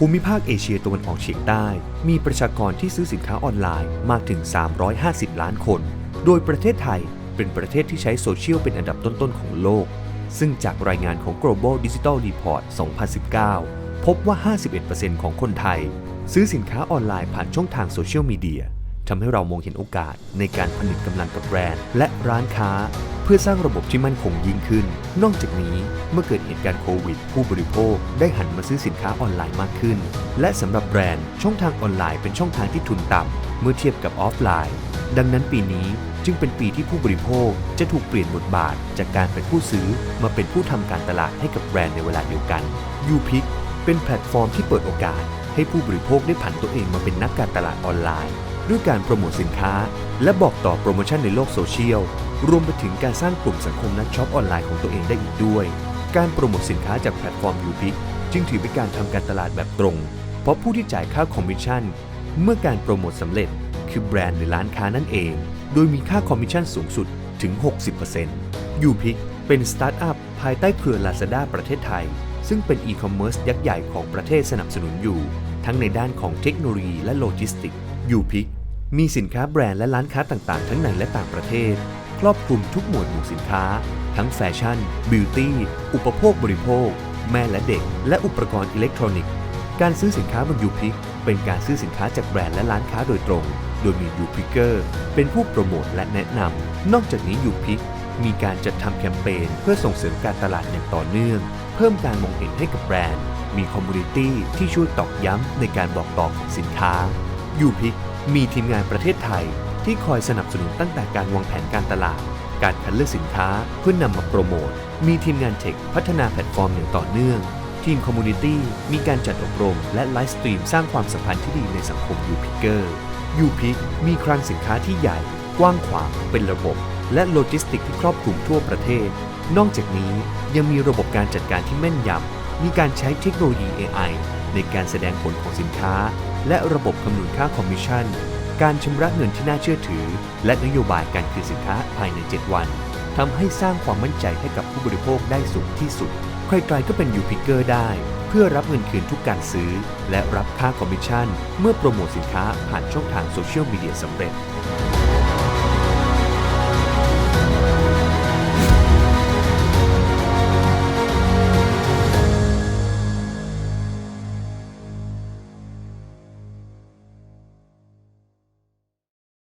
ภูมิภาคเอเชียตะวันออกเฉียงใต้ มีประชากรที่ซื้อสินค้าออนไลน์มากถึง 350 ล้านคน โดยประเทศไทยเป็นประเทศที่ใช้โซเชียลเป็นอันดับต้นๆของโลก ซึ่งจากรายงานของ Global Digital Report 2019 พบว่า 51%ของคนไทย ซื้อสินค้าออนไลน์ผ่านช่องทางโซเชียลมีเดียทำให้เรามองเห็นโอกาสในการผนึกกำลังกับแบรนด์ และร้านค้า พื่อสร้างระบบที่มั่นคงยิ่งขึ้น นอกจากนี้เมื่อเกิดเหตุการณ์โควิด ผู้บริโภคได้หันมาซื้อสินค้าออนไลน์มากขึ้น และสำหรับแบรนด์ช่องทางออนไลน์เป็นช่องทางที่ทุนต่ำเมื่อเทียบกับออฟไลน์ ดังนั้นปีนี้จึงเป็นปีที่ผู้บริโภคจะถูกเปลี่ยนบทบาท จากการเป็นผู้ซื้อมาเป็นผู้ทำการตลาดให้กับแบรนด์ในเวลาเดียวกัน u p i c เป็นแพลตฟอร์มที่เปิดโอกาส ให้ผู้บริโภคได้ผันตัวเองมาเป็นนักการตลาดออนไลน์ ด้วยการโปรโมทสินค้า และบอกต่อโปรโมชั่นในโลกโซเชียล รวมไปถึงการสร้างกลุ่มสังคมนักช็อปออนไลน์ของตัวเองได้อีกด้วย การโปรโมทสินค้าจากแพลตฟอร์ม u p i c จึงถือเป็นการทำการตลาดแบบตรง เพราะผู้ที่จ่ายค่าคอมมิชชั่น เมื่อการโปรโมทสำเร็จ คือแบรนด์หรือร้านค้านั่นเอง โดยมีค่าคอมมิชชั่นสูงสุดถึง 60% u p i c เป็นสตาร์ทอัพภายใต้เครือ Lazada ประเทศไทย ซึ่งเป็นอีคอมเมิร์ซยักษ์ใหญ่ของประเทศสนับสนุนอยู่ ทั้งในด้านของเทคโนโลยีและโลจิสติก u p i c มีสินค้าแบรนด์และร้านค้าต่างๆ ทั้งในและต่างประเทศ ครอบคลุมทุกหมวดหมู่สินค้า ทั้งแฟชั่น บิวตี้ อุปโภคบริโภค แม่และเด็ก และอุปกรณ์อิเล็กทรอนิกส์ การซื้อสินค้าบนยูพิกเป็นการซื้อสินค้าจากแบรนด์และร้านค้าโดยตรง โดยมียูพิกเกอร์เป็นผู้โปรโมทและแนะนำ นอกจากนี้ยูพิกมีการจัดทำแคมเปญเพื่อส่งเสริมการตลาดอย่างต่อเนื่อง เพิ่มการมองเห็นให้กับแบรนด์ มีคอมมูนิตี้ที่ช่วยตอกย้ำในการบอกต่อของสินค้ายูพิกมีทีมงานประเทศไทย ที่คอยสนับสนุนตั้งแต่การวางแผนการตลาด การคัดเลือกสินค้าเพื่อนนำมาโปรโมท มีทีมงานเทคพัฒนาแพลตฟอร์มอย่างต่อเนื่อง ทีมคอมมูนิตี้มีการจัดอบรม และไลฟ์สตรีมสร้างความสัมพันธ์ที่ดีในสังคมยูพิเกอร์ยูพิกมีคลังสินค้าที่ใหญ่ กว้างขวางเป็นระบบ และโลจิสติกที่ครอบคลุมทั่วประเทศ นอกจากนี้ยังมีระบบการจัดการที่แม่นยำมีการใช้เทคโนโลยี AI ในการแสดงผลของสินค้า และระบบคำนวณค่าคอมมิชชั่น การชำระเงินที่น่าเชื่อถือ และนโยบายการคืนสินค้าภายใน 7 วันทำให้สร้างความมั่นใจให้กับผู้บริโภคได้สูงที่สุด ใครๆก็เป็นยูพิเกอร์ได้ เพื่อรับเงินคืนทุกการซื้อ และรับค่าคอมมิชชั่น เมื่อโปรโมทสินค้าผ่านช่องทางโซเชียลมีเดียสำเร็จ